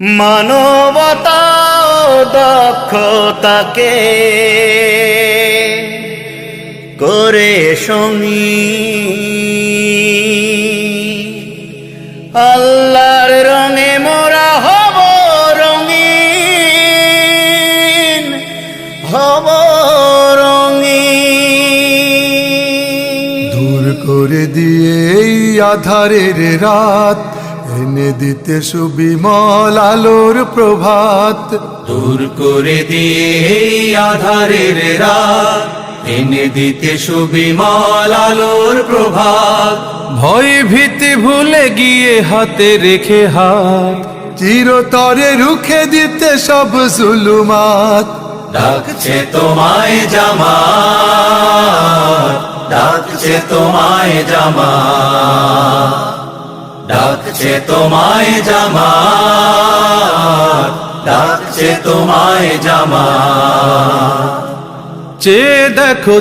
মানবতা দক্ষতাকে করে সঙ্গী আল্লাহর রঙে মোরা হব রঙিন হব রঙিন। দূর করে দিয়ে আধারের রাত এনে দিতে সুবিমল আলোর প্রভাত। দূর করে দিয়ে এই আধারের রাত। এনে দিতে সুবিমল আলোর প্রভাত। ভয় ভীতি ভুলে গিয়ে হাতে রেখে হাত। চিরতরে রুখে দিতে সব জুলুমাত। ডাকছে তোমায় জামা ডাকছে তোমায় জামা ডাকছে তোমায় জামা ডাকছে তোমায় জামা চেয়ে দেখো